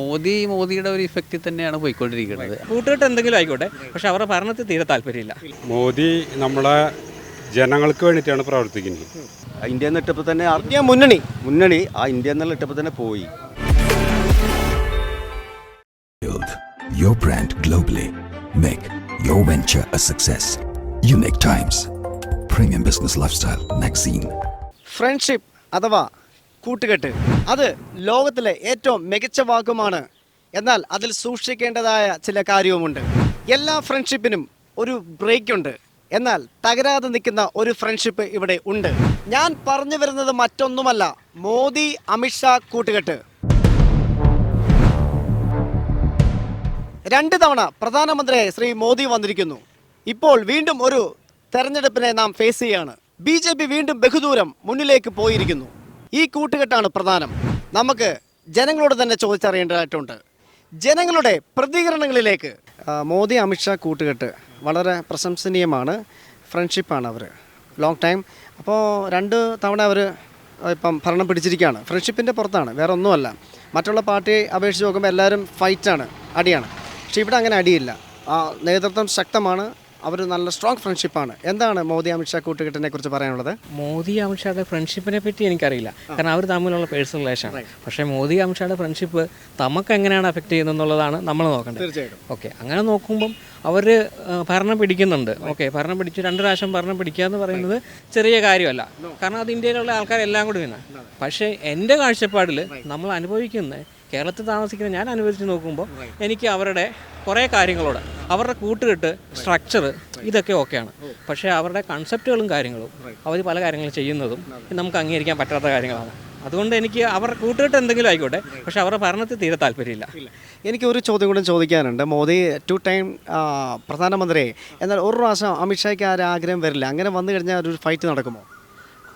മോദി മോദിയുടെ ഒരു ഇഫക്റ്റിൽ തന്നെയാണ് പോയിക്കൊണ്ടിരിക്കുന്നത് കൂട്ടുകെട്ട് എന്തെങ്കിലും ആയിക്കോട്ടെ പക്ഷെ അവരുടെ ഭരണത്തിൽ തീരെ താല്പര്യമില്ല മോദി നമ്മളെ ജനങ്ങൾക്ക് വേണ്ടിയിട്ടാണ് പ്രവർത്തിക്കുന്നത് ഇന്ത്യ എന്നിട്ടപ്പോൾ തന്നെ ഇന്ത്യ മുന്നണി മുന്നണി ആ ഇന്ത്യ എന്നുള്ള ഇട്ടപ്പോൾ തന്നെ പോയി your brand globally. Make your venture a success. Unique Times. Premium Business Lifestyle Magazine. Friendship അഥവാ കൂട്ടുകെട്ട്. അത് ലോകത്തിലെ ഏറ്റവും മികച്ച വാക്കുമാണ്. എന്നാൽ അതിൽ സൂക്ഷിക്കേണ്ടതായ ചില കാര്യവുമുണ്ട്. എല്ലാ ഫ്രണ്ട്ഷിപ്പിനും ഒരു ബ്രേക്ക് ഉണ്ട് എന്നാൽ തകരാതെ നിൽക്കുന്ന ഒരു ഫ്രണ്ട്ഷിപ്പ് ഇവിടെ ഉണ്ട്. ഞാൻ പറഞ്ഞു വരുന്നത് മറ്റൊന്നുമല്ല. മോദി അമിത്ഷാ കൂട്ടുകെട്ട്. രണ്ട് തവണ പ്രധാനമന്ത്രിയായി ശ്രീ മോദി വന്നിരിക്കുന്നു. ഇപ്പോൾ വീണ്ടും ഒരു തെരഞ്ഞെടുപ്പിനെ നാം ഫേസ് ചെയ്യാണ്. ബി വീണ്ടും ബഹുദൂരം മുന്നിലേക്ക് പോയിരിക്കുന്നു. ഈ കൂട്ടുകെട്ടാണ് പ്രധാനം. നമുക്ക് ജനങ്ങളോട് തന്നെ ചോദിച്ചറിയേണ്ടതായിട്ടുണ്ട്. ജനങ്ങളുടെ പ്രതികരണങ്ങളിലേക്ക് മോദി അമിത്ഷാ കൂട്ടുകെട്ട് വളരെ പ്രശംസനീയമാണ്. ഫ്രണ്ട്ഷിപ്പാണ് അവർ ലോങ് ടൈം അപ്പോൾ രണ്ട് തവണ അവർ ഇപ്പം ഭരണം പിടിച്ചിരിക്കുകയാണ്. ഫ്രണ്ട്ഷിപ്പിന്റെ പുറത്താണ് വേറെ ഒന്നുമല്ല. മറ്റുള്ള പാർട്ടിയെ അപേക്ഷിച്ച് നോക്കുമ്പോൾ എല്ലാവരും ഫൈറ്റാണ് അടിയാണ്. പക്ഷേ ഇവിടെ അങ്ങനെ അടിയില്ല. നേതൃത്വം ശക്തമാണ്. അവർ നല്ല സ്ട്രോങ് ഫ്രണ്ട്ഷിപ്പാണ് എന്താണ് മോദി അമിത്ഷാ കൂട്ടുകെട്ടിനെ കുറിച്ച് പറയാനുള്ളത്? മോദി അമിത്ഷായുടെ ഫ്രണ്ട്ഷിപ്പിനെ പറ്റി എനിക്കറിയില്ല കാരണം അവർ തമ്മിലുള്ള പേഴ്സണൽ റിലേഷനാണ് പക്ഷേ മോദി അമിത്ഷായുടെ ഫ്രണ്ട്ഷിപ്പ് നമുക്ക് എങ്ങനെയാണ് അഫക്റ്റ് ചെയ്യുന്നതെന്നുള്ളതാണ് നമ്മൾ നോക്കേണ്ടത്. തീർച്ചയായിട്ടും. ഓക്കെ അങ്ങനെ നോക്കുമ്പം അവർ ഭരണം പിടിക്കുന്നുണ്ട്. ഓക്കെ ഭരണം പിടിച്ച് രണ്ട് പ്രാവശ്യം ഭരണം പിടിക്കുക എന്ന് പറയുന്നത് ചെറിയ കാര്യമല്ല. കാരണം അത് ഇന്ത്യയിലുള്ള ആൾക്കാരെല്ലാം കൂടി തന്നെ പക്ഷേ എന്റെ കാഴ്ചപ്പാടിൽ നമ്മൾ അനുഭവിക്കുന്ന കേരളത്തിൽ താമസിക്കുന്ന ഞാൻ അനുവദിച്ച് നോക്കുമ്പോൾ എനിക്ക് അവരുടെ കുറേ കാര്യങ്ങളോട് അവരുടെ കൂട്ടുകെട്ട് സ്ട്രക്ചർ ഇതൊക്കെ ഓക്കെയാണ്. പക്ഷേ അവരുടെ കൺസെപ്റ്റുകളും കാര്യങ്ങളും അവർ പല കാര്യങ്ങളും ചെയ്യുന്നതും നമുക്ക് അംഗീകരിക്കാൻ പറ്റാത്ത കാര്യങ്ങളാണ്. അതുകൊണ്ട് എനിക്ക് അവരുടെ കൂട്ടുകെട്ട് എന്തെങ്കിലും ആയിക്കോട്ടെ പക്ഷേ അവരുടെ ഭരണത്തിൽ തീരെ താല്പര്യമില്ല. എനിക്ക് ഒരു ചോദ്യം കൂടെ ചോദിക്കാനുണ്ട്. മോദി ടു ടൈം പ്രധാനമന്ത്രിയെ എന്നാൽ ഒരു പ്രാവശ്യം അമിത്ഷായ്ക്ക് ആ ഒരു ആഗ്രഹം വരില്ല. അങ്ങനെ വന്നു കഴിഞ്ഞാൽ ഒരു ഫൈറ്റ് നടക്കുമോ?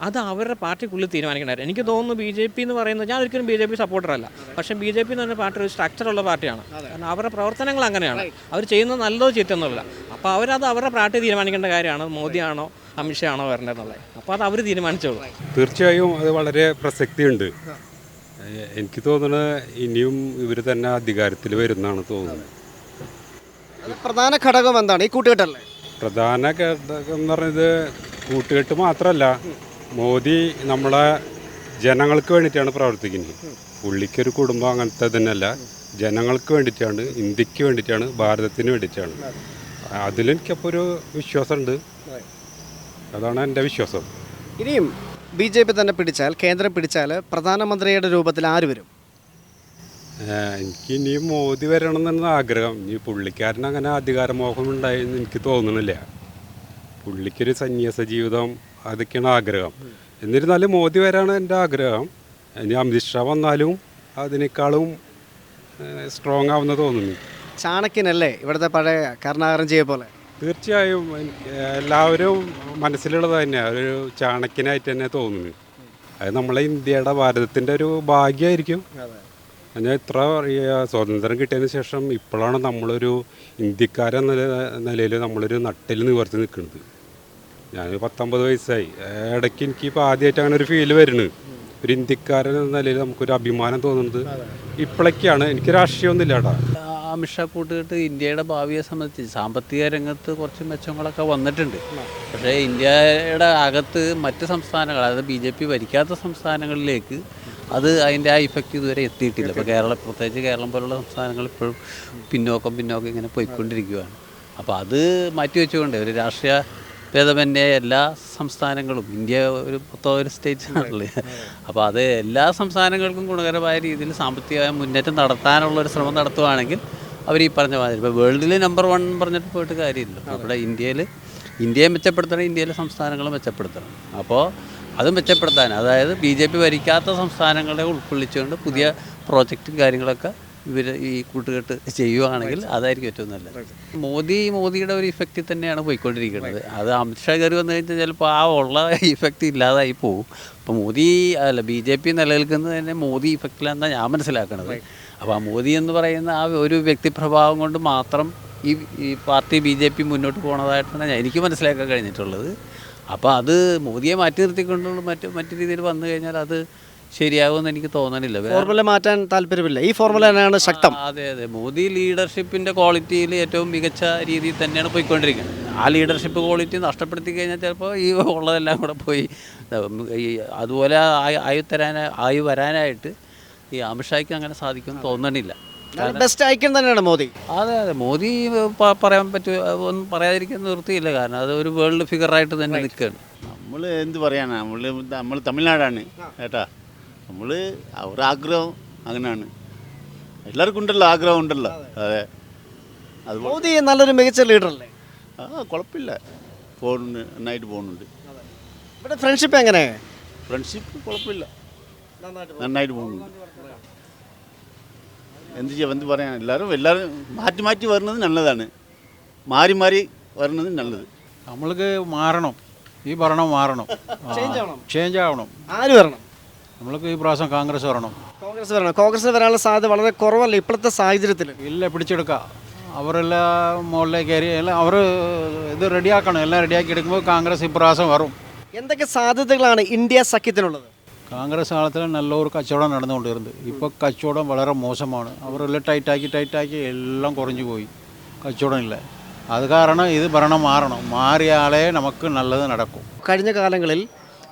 അത് അവരുടെ പാർട്ടിക്കുള്ളിൽ തീരുമാനിക്കേണ്ടതായിരുന്നു എനിക്ക് തോന്നുന്നു ബി ജെ പി എന്ന് പറയുന്നത് ഞാൻ ഒരിക്കലും ബി ജെ പി സപ്പോർട്ടറല്ല. പക്ഷേ ബി ജെ പി എന്ന് പറഞ്ഞ പാർട്ടി ഒരു സ്ട്രക്ചറുള്ള പാർട്ടിയാണ്. കാരണം അവരുടെ പ്രവർത്തനങ്ങൾ അങ്ങനെയാണ്. അവർ ചെയ്യുന്നത് നല്ലതോ ചീറ്റൊന്നുമില്ല അപ്പോൾ അവരത് അവരുടെ പാർട്ടി തീരുമാനിക്കേണ്ട കാര്യമാണ്. മോദിയാണോ അമിത്ഷാ ആണോ വരേണ്ടതെന്നുള്ളത്. അപ്പോൾ അത് അവർ തീരുമാനിച്ചോളൂ. തീർച്ചയായും അത് വളരെ പ്രസക്തിയുണ്ട്. എനിക്ക് തോന്നുന്നത് ഇനിയും ഇവർ തന്നെ അധികാരത്തിൽ വരുന്നതാണ് തോന്നുന്നത്. അത് പ്രധാന ഘടകം എന്താണ്? ഈ കൂട്ടുകെട്ടല്ലേ? പ്രധാന ഘടകം എന്ന് പറയുന്നത് കൂട്ടുകെട്ട് മാത്രമല്ല. മോദി നമ്മളെ ജനങ്ങൾക്ക് വേണ്ടിയിട്ടാണ് പ്രവർത്തിക്കുന്നത്. പുള്ളിക്കൊരു കുടുംബം അങ്ങനത്തെ തന്നെയല്ല. ജനങ്ങൾക്ക് വേണ്ടിയിട്ടാണ് ഇന്ത്യയ്ക്ക് വേണ്ടിയിട്ടാണ് ഭാരതത്തിന് വേണ്ടിയിട്ടാണ്. അതിലെനിക്കപ്പോൾ ഒരു വിശ്വാസമുണ്ട്. അതാണ് എന്റെ വിശ്വാസം. ഇനിയും ബി ജെ പി തന്നെ പിടിച്ചാൽ കേന്ദ്രം പിടിച്ചാൽ പ്രധാനമന്ത്രിയുടെ രൂപത്തിൽ ആര് വരും? എനിക്ക് ഇനിയും മോദി വരണം എന്നാണ് ആഗ്രഹം. ഇനി പുള്ളിക്കാരൻ അങ്ങനെ അധികാരമോഹം ഉണ്ടായെന്ന് എനിക്ക് തോന്നുന്നില്ല പുള്ളിക്കൊരു സന്യാസ ജീവിതം അതൊക്കെയാണ് ആഗ്രഹം. എന്നിരുന്നാലും മോദി വരാണ് എന്റെ ആഗ്രഹം. ഇനി അമിത്ഷാ വന്നാലും അതിനേക്കാളും സ്ട്രോങ് ആവുന്ന തോന്നുന്നു. ചാണക്യനല്ലേ ഇവിടുത്തെ പഴയ കർണാകരം ചെയ്യ പോലെ? തീർച്ചയായും എല്ലാവരും മനസ്സിലുള്ളത് തന്നെയാണ് ഒരു ചാണക്യനായിട്ട് തന്നെ തോന്നുന്നു. അത് നമ്മളെ ഇന്ത്യയുടെ ഭാരതത്തിന്റെ ഒരു ഭാഗ്യമായിരിക്കും. ഞാൻ ഇത്ര സ്വാതന്ത്ര്യം കിട്ടിയതിന് ശേഷം ഇപ്പോഴാണ് നമ്മളൊരു ഇന്ത്യക്കാരെന്ന നിലയിൽ നമ്മളൊരു നട്ടിൽ നിവർത്തി നിൽക്കുന്നത്. ഞാൻ പത്തൊമ്പത് വയസ്സായി. ഇടയ്ക്ക് എനിക്ക് ഇപ്പോൾ ആദ്യമായിട്ട് അങ്ങനെ ഒരു ഫീൽ വരുന്നു. ഒരു ഇന്ത്യക്കാരൻ എന്ന നിലയിൽ നമുക്കൊരു അഭിമാനം തോന്നുന്നത് ഇപ്പോഴൊക്കെയാണ്. എനിക്ക് രാഷ്ട്രീയമൊന്നുമില്ല കേട്ടോ. അമിത്ഷാ കൂട്ടുകെട്ട് ഇന്ത്യയുടെ ഭാവിയെ സംബന്ധിച്ച് സാമ്പത്തിക രംഗത്ത് കുറച്ച് മെച്ചങ്ങളൊക്കെ വന്നിട്ടുണ്ട്. പക്ഷേ ഇന്ത്യയുടെ അകത്ത് മറ്റ് സംസ്ഥാനങ്ങൾ അതായത് ബി ജെ പി ഭരിക്കാത്ത സംസ്ഥാനങ്ങളിലേക്ക് അത് അതിന്റെ ആ ഇഫക്റ്റ് ഇതുവരെ എത്തിയിട്ടില്ല. ഇപ്പോൾ കേരളം പ്രത്യേകിച്ച് കേരളം പോലുള്ള സംസ്ഥാനങ്ങൾ ഇപ്പോഴും പിന്നോക്കം പിന്നോക്കം ഇങ്ങനെ പോയിക്കൊണ്ടിരിക്കുകയാണ് അപ്പോൾ അത് മാറ്റി വെച്ചുകൊണ്ട് ഒരു രാഷ്ട്രീയ ഭേദമന്യേ എല്ലാ സംസ്ഥാനങ്ങളും. ഇന്ത്യ ഒരു മൊത്തം ഒരു സ്റ്റേറ്റ് ആണല്ലേ അപ്പോൾ അത് എല്ലാ സംസ്ഥാനങ്ങൾക്കും ഗുണകരമായ രീതിയിൽ സാമ്പത്തികമായ മുന്നേറ്റം നടത്താനുള്ള ഒരു ശ്രമം നടത്തുകയാണെങ്കിൽ അവർ ഈ പറഞ്ഞ മാതിരി. ഇപ്പോൾ വേൾഡിൽ നമ്പർ വൺ പറഞ്ഞിട്ട് പോയിട്ട് കാര്യമില്ല. നമ്മുടെ ഇന്ത്യയിൽ ഇന്ത്യയെ മെച്ചപ്പെടുത്തണം ഇന്ത്യയിലെ സംസ്ഥാനങ്ങൾ മെച്ചപ്പെടുത്തണം. അപ്പോൾ അത് മെച്ചപ്പെടുത്താൻ അതായത് ബി ജെ പി ഭരിക്കാത്ത സംസ്ഥാനങ്ങളെ ഉൾക്കൊള്ളിച്ചുകൊണ്ട് പുതിയ പ്രോജക്റ്റും കാര്യങ്ങളൊക്കെ ഇവർ ഈ കൂട്ടുകെട്ട് ചെയ്യുവാണെങ്കിൽ അതായിരിക്കും ഏറ്റവും നല്ലത്. മോദി മോദിയുടെ ഒരു ഇഫക്റ്റിൽ തന്നെയാണ് പോയിക്കൊണ്ടിരിക്കുന്നത്. അത് അമിത്ഷാ കയറി വന്നു കഴിഞ്ഞാൽ ചിലപ്പോൾ ആ ഉള്ള ഇഫക്റ്റ് ഇല്ലാതായി പോകും അപ്പോൾ മോദി അല്ല ബി ജെ പി നിലനിൽക്കുന്നത് തന്നെ മോദി ഇഫക്റ്റിലാണെന്നാണ് ഞാൻ മനസ്സിലാക്കുന്നത് അപ്പോൾ ആ മോദി എന്ന് പറയുന്ന ആ ഒരു വ്യക്തിപ്രഭാവം കൊണ്ട് മാത്രം ഈ ഈ പാർട്ടി ബി ജെ പി മുന്നോട്ട് പോണതായിട്ടാണ് ഞാൻ എനിക്ക് മനസ്സിലാക്കാൻ കഴിഞ്ഞിട്ടുള്ളത്. അപ്പോൾ അത് മോദിയെ മാറ്റി നിർത്തിക്കൊണ്ടുള്ള മറ്റ് മറ്റു രീതിയിൽ വന്നു കഴിഞ്ഞാൽ അത് ശരിയാകുമെന്ന് എനിക്ക് തോന്നണില്ല. ഫോർമുല മാറ്റാൻ താല്പര്യമില്ല. ഈ ഫോർമുല തന്നെയാണ് ശക്തം. അതെ അതെ. മോദി ലീഡർഷിപ്പിന്റെ ക്വാളിറ്റിയിൽ ഏറ്റവും മികച്ച രീതിയിൽ തന്നെയാണ് പോയിക്കൊണ്ടിരിക്കുന്നത്. ആ ലീഡർഷിപ്പ് ക്വാളിറ്റി നഷ്ടപ്പെടുത്തി കഴിഞ്ഞാൽ ചിലപ്പോൾ ഈ ഉള്ളതെല്ലാം കൂടെ പോയി. ഈ അതുപോലെ ആയി ആയി തരാൻ ആയി വരാനായിട്ട് ഈ അമിത്ഷായ്ക്ക് അങ്ങനെ സാധിക്കുമെന്ന് തോന്നണില്ല. ബെസ്റ്റ് ഐക്യം തന്നെയാണ് മോദി. അതെ അതെ. മോദി പറയാൻ പറ്റുമോ ഒന്നും പറയാതിരിക്കാൻ നിർത്തിയില്ല കാരണം അത് ഒരു വേൾഡ് ഫിഗറായിട്ട് തന്നെ നിൽക്കുകയാണ് നമ്മൾ എന്ത് പറയാനാണ് നമ്മൾ നമ്മൾ തമിഴ്നാടാണ്. കേട്ടാ? നമ്മൾ അവരാഗ്രഹം ആഗ്രഹം അങ്ങനെയാണ്. എല്ലാവർക്കും ഉണ്ടല്ലോ ആഗ്രഹം ഉണ്ടല്ലോ. അതെ. അതുപോലെ മോദി നല്ലൊരു മികച്ച ലീഡർ അല്ലേ? ആ കുഴപ്പമില്ല പോകുന്നുണ്ട് നന്നായിട്ട് പോകുന്നുണ്ട് ഇവിടെ ഫ്രണ്ട്ഷിപ്പ് എങ്ങനെ? ഫ്രണ്ട്ഷിപ്പ് കുഴപ്പമില്ല നന്നായിട്ട് പോകുന്നുണ്ട് എന്ത് ചെയ്യാം എന്ത് പറയാൻ എല്ലാവരും എല്ലാവരും മാറ്റി മാറ്റി വരുന്നത് നല്ലതാണ്. മാറി മാറി വരുന്നത് നല്ലത്. നമ്മൾക്ക് മാറണം. ഈ ഭരണം മാറണം. ചേഞ്ച് ആവണം. ചേഞ്ച് ആവണം. ആര് വരണം? നമ്മൾക്ക് ഈ പ്രാവശ്യം കോൺഗ്രസ് വരണം. കോൺഗ്രസ് വരണം. കോൺഗ്രസ് വരാനുള്ള സാധ്യത വളരെ കുറവല്ല? ഇപ്പോഴത്തെ സാഹചര്യത്തിൽ ഇല്ല പിടിച്ചെടുക്കുക അവരെല്ലാം മുകളിലേക്ക് കയറി എല്ലാം അവർ ഇത് റെഡിയാക്കണം. എല്ലാം റെഡിയാക്കി എടുക്കുമ്പോൾ കോൺഗ്രസ് ഇപ്രാവശ്യം വരും. എന്തൊക്കെ സാധ്യതകളാണ് ഇന്ത്യ സഖ്യത്തിനുള്ളത്? കോൺഗ്രസ് കാലത്തിൽ നല്ലൊരു കച്ചവടം നടന്നുകൊണ്ടിരുന്നത്. ഇപ്പോൾ കച്ചവടം വളരെ മോശമാണ്. അവരെല്ലാം ടൈറ്റാക്കി ടൈറ്റാക്കി എല്ലാം കുറഞ്ഞു പോയി. കച്ചവടം ഇല്ല. അത് കാരണം ഇത് ഭരണം മാറണം. മാറിയാലേ നമുക്ക് നല്ലത് നടക്കും. കഴിഞ്ഞ കാലങ്ങളിൽ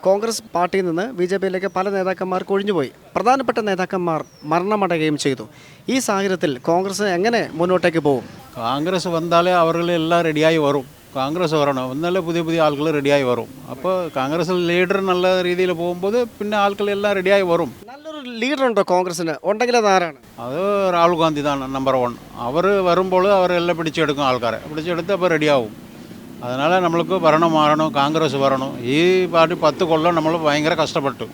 കോൺഗ്രസ് പാർട്ടിയിൽ നിന്ന് ബി ജെ പിയിലേക്ക് പല നേതാക്കന്മാർ കൊഴിഞ്ഞുപോയി. പ്രധാനപ്പെട്ട നേതാക്കന്മാർ മരണമടയുകയും ചെയ്തു. ഈ സാഹചര്യത്തിൽ കോൺഗ്രസ് എങ്ങനെ മുന്നോട്ടേക്ക് പോകും? കോൺഗ്രസ് വന്നാലേ അവരെല്ലാം റെഡിയായി വരും. കോൺഗ്രസ് വരണം. എന്നാലേ പുതിയ പുതിയ ആളുകൾ റെഡിയായി വരും. അപ്പോൾ കോൺഗ്രസ് ലീഡർ നല്ല രീതിയിൽ പോകുമ്പോൾ പിന്നെ ആൾക്കാരെല്ലാം റെഡിയായി വരും. നല്ലൊരു ലീഡർ ഉണ്ടോ കോൺഗ്രസിന് ഉണ്ടെങ്കിൽ അത് ആരാണ്? അത് രാഹുൽ ഗാന്ധി തന്നെ നമ്പർ വൺ. അവർ വരുമ്പോൾ അവരെല്ലാം പിടിച്ചെടുക്കും ആൾക്കാരെ. പിടിച്ചെടുത്ത് അപ്പോൾ റെഡിയാവും. அதனால் നമ്മൾക്ക് ഭരണം മാറണം കോൺഗ്രസ് വരണം ഈ പാർട്ടി പത്ത് കൊല്ലം നമ്മൾ ഭയങ്കര കഷ്ടപ്പെട്ടു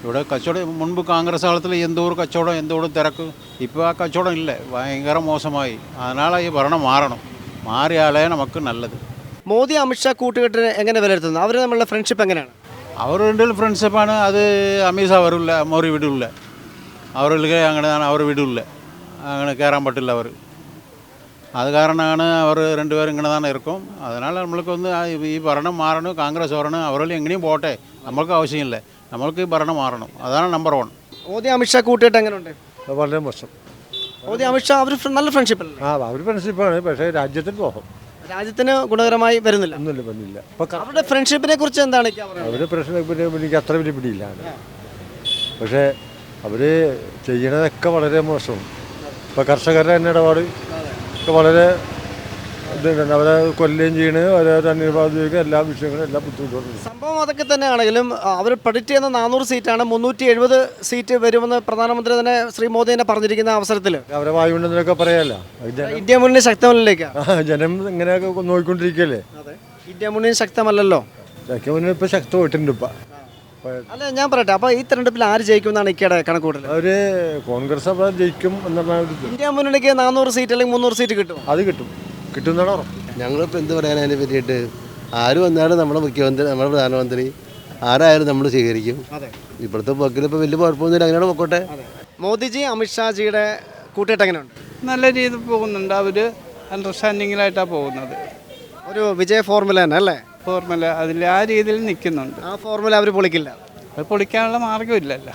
ഇവിടെ കച്ചവടം മുൻപ് കോൺഗ്രസ് കാലത്തിൽ എന്തോരം കച്ചവടം എന്തോരം തിരക്ക് ഇപ്പോൾ ആ കച്ചവടം ഇല്ല ഭയങ്കര മോശമായി அதனால் ഈ ഭരണം മാറണം മാറിയാലേ നമുക്ക് നല്ലത് മോദി അമിത്ഷാ കൂട്ടുകെട്ടിനെ എങ്ങനെ വിലയിരുത്തുന്നു അവർ തമ്മിലുള്ള ഫ്രണ്ട്ഷിപ്പ് എങ്ങനെയാണ് അവർ രണ്ടിൽ ഫ്രണ്ട്ഷിപ്പാണ് അത് അമീസ വരില്ല മോറി വിടില്ല അവർക്ക് അങ്ങനെയാണ് അവർ വിടില്ല അങ്ങനെ കയറാൻ പറ്റില്ല അവർ അത് കാരണമാണ് അവർ രണ്ടുപേരും ഇങ്ങനെ തന്നെ ഇറക്കും അതിനാൽ നമ്മൾക്കൊന്ന് ഈ ഭരണം മാറണം കോൺഗ്രസ് വരണം അവരെല്ലാം എങ്ങനെയും പോട്ടെ. നമ്മൾക്ക് ആവശ്യമില്ല. നമ്മൾക്ക് ഈ ഭരണം മാറണം. അതാണ് നമ്പർ വൺ മോദി അമിത്ഷാ കൂട്ടിയിട്ട് എങ്ങനെയുണ്ട് വളരെ മോശം. മോദി അമിത്ഷാ അവർ നല്ല ഫ്രണ്ട്ഷിപ്പ് അല്ലേ? ആ അവർ ഫ്രണ്ട്ഷിപ്പാണ് പക്ഷേ രാജ്യത്തിന് പോകും രാജ്യത്തിന് ഗുണകരമായി വരുന്നില്ല. ഒന്നുമില്ല വന്നില്ല ഇപ്പം അവരുടെ ഫ്രണ്ട്ഷിപ്പിനെ കുറിച്ച് എന്താണ് അവരുടെ പ്രശ്നം എനിക്ക് അത്ര വലിയ പിടിയില്ല. പക്ഷേ അവർ ചെയ്യണതൊക്കെ വളരെ മോശം ഇപ്പോൾ കർഷകരുടെ തന്നെ ഇടപാട് ഒക്കെ വളരെ ഇതുണ്ട് അവരെ കൊല്ലുകയും ചെയ്യണ് അവരെ അനിർവാദിക്കുക എല്ലാ വിഷയങ്ങളും എല്ലാ ബുദ്ധിമുട്ടുകളും. സംഭവം അതൊക്കെ തന്നെയാണെങ്കിലും അവർ പ്രഡിക്റ്റ് ചെയ്യുന്ന നാനൂറ് സീറ്റാണ്. മുന്നൂറ്റി എഴുപത് സീറ്റ് വരുമെന്ന് പ്രധാനമന്ത്രി തന്നെ ശ്രീ മോദി തന്നെ പറഞ്ഞിരിക്കുന്ന അവസരത്തിൽ. അവരെ വായുണ്ടെന്നൊക്കെ പറയാലോ ഇന്ത്യ മുന്നിൽ ശക്തമല്ലേക്ക് ജനം ഇങ്ങനെയൊക്കെ നോക്കിക്കൊണ്ടിരിക്കുകയല്ലേ ഇന്ത്യ മുന്നിൽ ശക്തമല്ലല്ലോ? ഇന്ത്യ മുന്നിൽ ഇപ്പൊ ശക്തമായിട്ടുണ്ട് ഇപ്പം. അല്ല ഞാൻ പറയട്ടെ. അപ്പോൾ ഈ തെരഞ്ഞെടുപ്പിൽ ആര് ജയിക്കും ജയിക്കുമെന്നാണ് ഇക്കയുടെ കണക്കൂട്ടൽ? ഒരു കോൺഗ്രസ് അവിടെ ജയിക്കും എന്നുള്ള ഒരു ഇത്. ഇന്ത്യ മുന്നണിക്ക് നാനൂറ് സീറ്റ് അല്ലെങ്കിൽ മുന്നൂറ് സീറ്റ് കിട്ടും അത് കിട്ടും. കിട്ടുന്നതാണ് ഉറപ്പ്. ഞങ്ങളിപ്പോൾ എന്ത് പറയാൻ അതിനെ പറ്റിയിട്ട്? ആര് വന്നാലും നമ്മുടെ മുഖ്യമന്ത്രി നമ്മുടെ പ്രധാനമന്ത്രി ആരായാലും നമ്മൾ സ്വീകരിക്കും. അതെ. ഇപ്പോഴത്തെ പോക്കിൽ ഇപ്പോൾ വലിയ കുഴപ്പമൊന്നുമില്ല. അങ്ങനെയാണ് പൊക്കോട്ടെ. മോദിജി അമിത്ഷാജിയുടെ കൂട്ടുകെട്ട് എങ്ങനെയുണ്ട്? നല്ല രീതിയിൽ പോകുന്നുണ്ട്. അവർ അണ്ടർസ്റ്റാൻഡിങ്ങിലായിട്ടാണ് പോകുന്നത്. ഒരു വിജയ ഫോർമുല തന്നെ അല്ലേ? ഫോർമുല അതിൽ ആ രീതിയിൽ നിൽക്കുന്നുണ്ട്. ആ ഫോർമുല അവർ പൊളിക്കില്ല? അത് പൊളിക്കാനുള്ള മാർഗമില്ലല്ലോ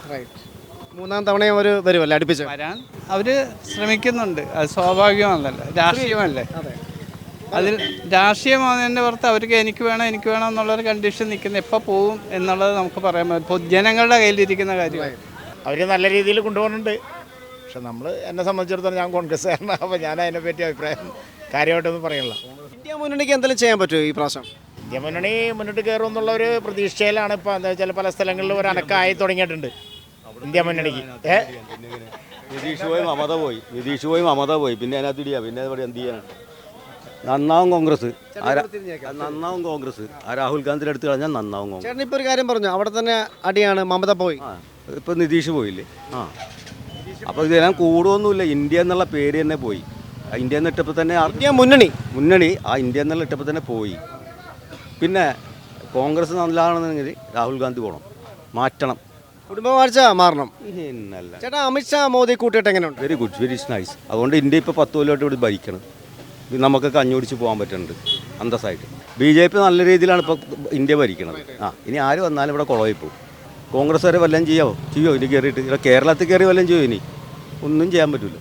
മൂന്നാം തവണയും അവർ വരുമല്ലേ അടുപ്പിച്ച്? വരാൻ അവർ ശ്രമിക്കുന്നുണ്ട്. അത് സ്വാഭാവികമാണല്ലോ രാഷ്ട്രീയമല്ലേ? അതിൽ രാഷ്ട്രീയമാകുന്നതിന്റെ പുറത്ത് അവർക്ക് എനിക്ക് വേണം എനിക്ക് വേണം എന്നുള്ളൊരു കണ്ടീഷൻ നിൽക്കുന്ന എപ്പോൾ പോവും എന്നുള്ളത് നമുക്ക് പറയാൻ പറ്റും. പൊതുജനങ്ങളുടെ കയ്യിലിരിക്കുന്ന കാര്യമാണ്. അവർ നല്ല രീതിയിൽ കൊണ്ടുപോകുന്നുണ്ട്. പക്ഷെ നമ്മൾ എന്നെ സംബന്ധിച്ചിടത്തോളം ഞാൻ കോൺഗ്രസ്സുകാരനാണ് അപ്പോൾ ഞാൻ അതിനെപ്പറ്റി അഭിപ്രായം കാര്യമായിട്ടൊന്നും പറയണില്ല. ഇന്ത്യ മുന്നണിക്ക് എന്തെങ്കിലും ചെയ്യാൻ പറ്റുമോ ഈ പ്രാവശ്യം? മുന്നണി മുന്നോട്ട് കയറും എന്നുള്ള ഒരു പ്രതീക്ഷയിലാണ് ഇപ്പോൾ എന്താ വെച്ചാൽ പല സ്ഥലങ്ങളിലും ഒരു അനക്കായി തുടങ്ങിയിട്ടുണ്ട് ഇന്ത്യ മുന്നണിക്ക് ഏ? നിതീഷ് പോയി മമത പോയി. നിതീഷ് പോയി മമത പോയി. പിന്നെ അതിനകത്ത് ഇടിയാ പിന്നെ ഇവിടെ എന്ത് ചെയ്യാനാണ്? നന്നാവും കോൺഗ്രസ്. നന്നാവും കോൺഗ്രസ്. ആ രാഹുൽ ഗാന്ധിയുടെ എടുത്തു കളഞ്ഞാൽ നന്നാവും കോൺഗ്രസ്. ചേട്ടൻ ഇപ്പോൾ ഒരു കാര്യം പറഞ്ഞു. അവിടെ തന്നെ അടിയാണ് മമത പോയി. ഇപ്പൊ നിതീഷ് പോയില്ലേ? ആ. അപ്പോൾ ഇതെല്ലാം കൂടുമൊന്നുമില്ല ഇന്ത്യ എന്നുള്ള പേര് തന്നെ പോയി. ആ ഇന്ത്യ എന്നിട്ടപ്പോ ഇട്ടപ്പോൾ തന്നെ ഇന്ത്യ മുന്നണി. മുന്നണി ആ ഇന്ത്യ എന്നുള്ള ഇട്ടപ്പോൾ തന്നെ പോയി. പിന്നെ കോൺഗ്രസ് നല്ലതാണെന്നുണ്ടെങ്കിൽ രാഹുൽ ഗാന്ധി പോകണം. മാറ്റണം. കുടുംബവാഴ്ച മാറണം. ഇന്നല്ല ചേട്ടാ അമിത്ഷാ മോദി കൂട്ടിയിട്ട് എങ്ങനെയുണ്ട്? വെരി ഗുഡ് വെരി നൈസ് അതുകൊണ്ട് ഇന്ത്യ ഇപ്പോൾ പത്ത് കൊല്ലമായിട്ട് ഇവിടെ ഭരിക്കണം. നമുക്ക് നമുക്കൊക്കെ അഞ്ഞോടിച്ച് പോകാൻ പറ്റുന്നുണ്ട് അന്തസ്സായിട്ട്. ബി ജെ പി നല്ല രീതിയിലാണ് ഇപ്പോൾ ഇന്ത്യ ഭരിക്കണത്. ആ ഇനി ആര് വന്നാലും ഇവിടെ കുളമായി പോകും. കോൺഗ്രസ് വരെ വല്ലതും ചെയ്യാവോ? ചെയ്യോ? ഇനി കയറിയിട്ട് ഇവിടെ കേരളത്തിൽ കയറി വല്ലതും ചെയ്യുമോ ഇനി? ഒന്നും ചെയ്യാൻ പറ്റില്ല